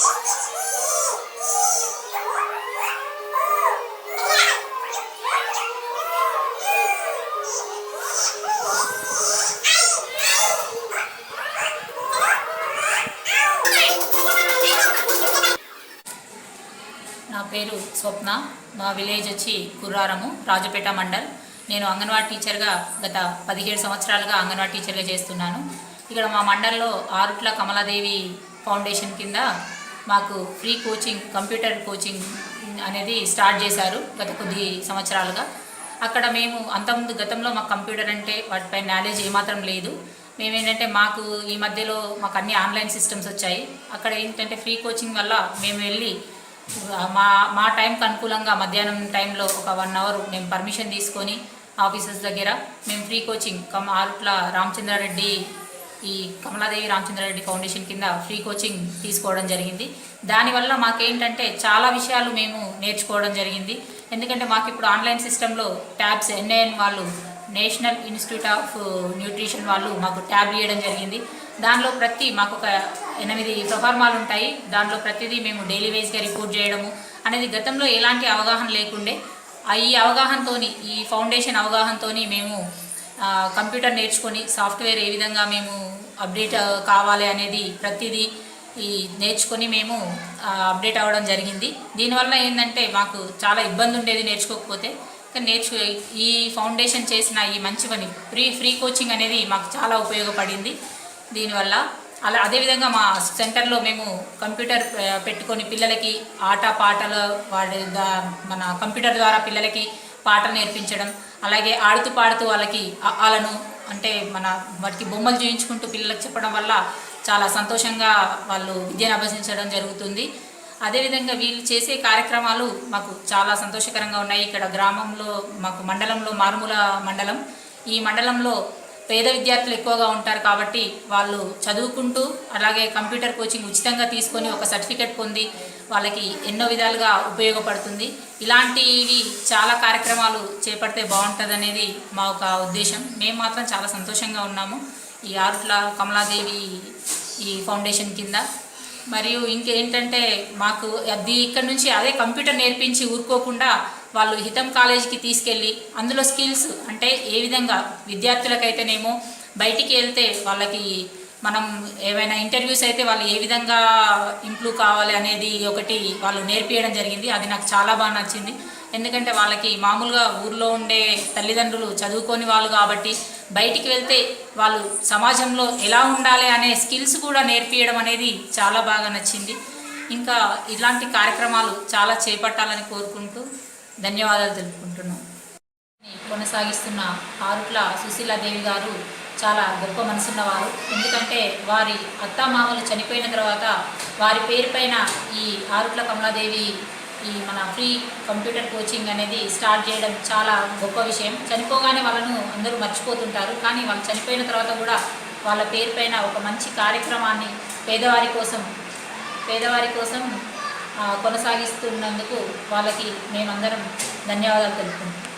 నా పేరు స్వప్న. మా విలేజ్ వచ్చి కుర్రారము రాజపేట మండల్. నేను అంగన్వాడీ టీచర్గా గత పదిహేడు సంవత్సరాలుగా అంగన్వాడీ టీచర్గా చేస్తున్నాను. ఇక్కడ మా మండల్లో ఆరుట్ల కమలాదేవి ఫౌండేషన్ కింద మాకు ఫ్రీ కోచింగ్ కంప్యూటర్ కోచింగ్ అనేది స్టార్ట్ చేశారు గత కొద్ది సంవత్సరాలుగా. అక్కడ మేము అంతకుముందు గతంలో మాకు కంప్యూటర్ అంటే వాటిపై నాలెడ్జ్ ఏమాత్రం లేదు. మేమేంటంటే మాకు ఈ మధ్యలో మాకు అన్ని ఆన్లైన్ సిస్టమ్స్ వచ్చాయి. అక్కడ ఏంటంటే ఫ్రీ కోచింగ్ వల్ల మేము వెళ్ళి మా మా టైంకి అనుకూలంగా మధ్యాహ్నం టైంలో ఒక వన్ అవర్ మేము పర్మిషన్ తీసుకొని ఆఫీసర్స్ దగ్గర మేము free coaching cum Arutla Ramachandrareddy ఈ కమలాదేవి రామచంద్రారెడ్డి ఫౌండేషన్ కింద ఫ్రీ కోచింగ్ తీసుకోవడం జరిగింది. దానివల్ల మాకేంటంటే చాలా విషయాలు మేము నేర్చుకోవడం జరిగింది. ఎందుకంటే మాకు ఇప్పుడు ఆన్లైన్ సిస్టంలో ట్యాబ్స్ ఎన్ఐఎన్ వాళ్ళు నేషనల్ ఇన్స్టిట్యూట్ ఆఫ్ న్యూట్రిషన్ వాళ్ళు మాకు ట్యాబ్ ఇవ్వడం జరిగింది. దానిలో ప్రతి మాకు ఒక ఎనిమిది ప్రఫార్మాలు ఉంటాయి. దాంట్లో ప్రతిదీ మేము డైలీ వైజ్గా రిపోర్ట్ చేయడము అనేది గతంలో ఎలాంటి అవగాహన లేకుండే ఈ అవగాహనతోని ఈ ఫౌండేషన్ అవగాహనతోని మేము కంప్యూటర్ నేర్చుకొని సాఫ్ట్వేర్ ఏ విధంగా మేము అప్డేట్ కావాలి అనేది ప్రతిదీ ఈ నేర్చుకొని మేము అప్డేట్ అవ్వడం జరిగింది. దీనివల్ల ఏంటంటే మాకు చాలా ఇబ్బంది ఉండేది నేర్చుకోకపోతే. కానీ నేర్చు ఈ ఫౌండేషన్ చేసిన ఈ మంచి పని ఫ్రీ ఫ్రీ కోచింగ్ అనేది మాకు చాలా ఉపయోగపడింది. దీనివల్ల అలా అదేవిధంగా మా సెంటర్లో మేము కంప్యూటర్ పెట్టుకొని పిల్లలకి ఆట పాటలు వాడి దా- మన కంప్యూటర్ ద్వారా పిల్లలకి పాటలు నేర్పించడం అలాగే ఆడుతూ పాడుతూ వాళ్ళకి వాళ్ళను అంటే మన వాటికి బొమ్మలు చేయించుకుంటూ పిల్లలకు చెప్పడం వల్ల చాలా సంతోషంగా వాళ్ళు విద్యను అభ్యసించడం జరుగుతుంది. అదేవిధంగా వీళ్ళు చేసే కార్యక్రమాలు మాకు చాలా సంతోషకరంగా ఉన్నాయి. ఇక్కడ గ్రామంలో మాకు మండలంలో మారుమూల మండలం. ఈ మండలంలో పేద విద్యార్థులు ఎక్కువగా ఉంటారు కాబట్టి వాళ్ళు చదువుకుంటూ అలాగే కంప్యూటర్ కోచింగ్ ఉచితంగా తీసుకొని ఒక సర్టిఫికెట్ పొంది వాళ్ళకి ఎన్నో విధాలుగా ఉపయోగపడుతుంది. ఇలాంటివి చాలా కార్యక్రమాలు చేపడితే బాగుంటుంది అనేది మా ఒక ఉద్దేశం. మేము మాత్రం చాలా సంతోషంగా ఉన్నాము. ఈ ఆరుట్ల కమలాదేవి ఈ ఫౌండేషన్ కింద. మరియు ఇంకేంటంటే మాకు అది ఇక్కడ నుంచి అదే కంప్యూటర్ నేర్పించి ఊరుకోకుండా వాళ్ళు హితం కాలేజీకి తీసుకెళ్ళి అందులో స్కిల్స్ అంటే ఏ విధంగా విద్యార్థులకైతేనేమో బయటికి వెళ్తే వాళ్ళకి మనం ఏవైనా ఇంటర్వ్యూస్ అయితే వాళ్ళు ఏ విధంగా ఇంప్రూవ్ కావాలి అనేది ఒకటి వాళ్ళు నేర్పించడం జరిగింది. అది నాకు చాలా బాగా నచ్చింది. ఎందుకంటే వాళ్ళకి మామూలుగా ఊర్లో ఉండే తల్లిదండ్రులు చదువుకొని వాళ్ళు కాబట్టి బయటికి వెళ్తే వాళ్ళు సమాజంలో ఎలా ఉండాలి అనే స్కిల్స్ కూడా నేర్పించడం అనేది చాలా బాగా నచ్చింది. ఇంకా ఇలాంటి కార్యక్రమాలు చాలా చేపట్టాలని కోరుకుంటూ ధన్యవాదాలు తెలుపుకుంటున్నాం. కొనసాగిస్తున్న ఆరుట్ల సుశీలాదేవి గారు చాలా గొప్ప మనసున్నవారు. ఎందుకంటే వారి అత్తామామలు చనిపోయిన తర్వాత వారి పేరుపైన ఈ ఆరుట్ల కమలాదేవి ఈ మన ఫ్రీ కంప్యూటర్ కోచింగ్ అనేది స్టార్ట్ చేయడం చాలా గొప్ప విషయం. చనిపోగానే వాళ్ళను అందరూ మర్చిపోతుంటారు. కానీ వాళ్ళు చనిపోయిన తర్వాత కూడా వాళ్ళ పేరుపైన ఒక మంచి కార్యక్రమాన్ని పేదవారి కోసం పేదవారి కోసం కొనసాగిస్తున్నందుకు వాళ్ళకి మేమందరం ధన్యవాదాలు తెలుపుకుంటున్నాం.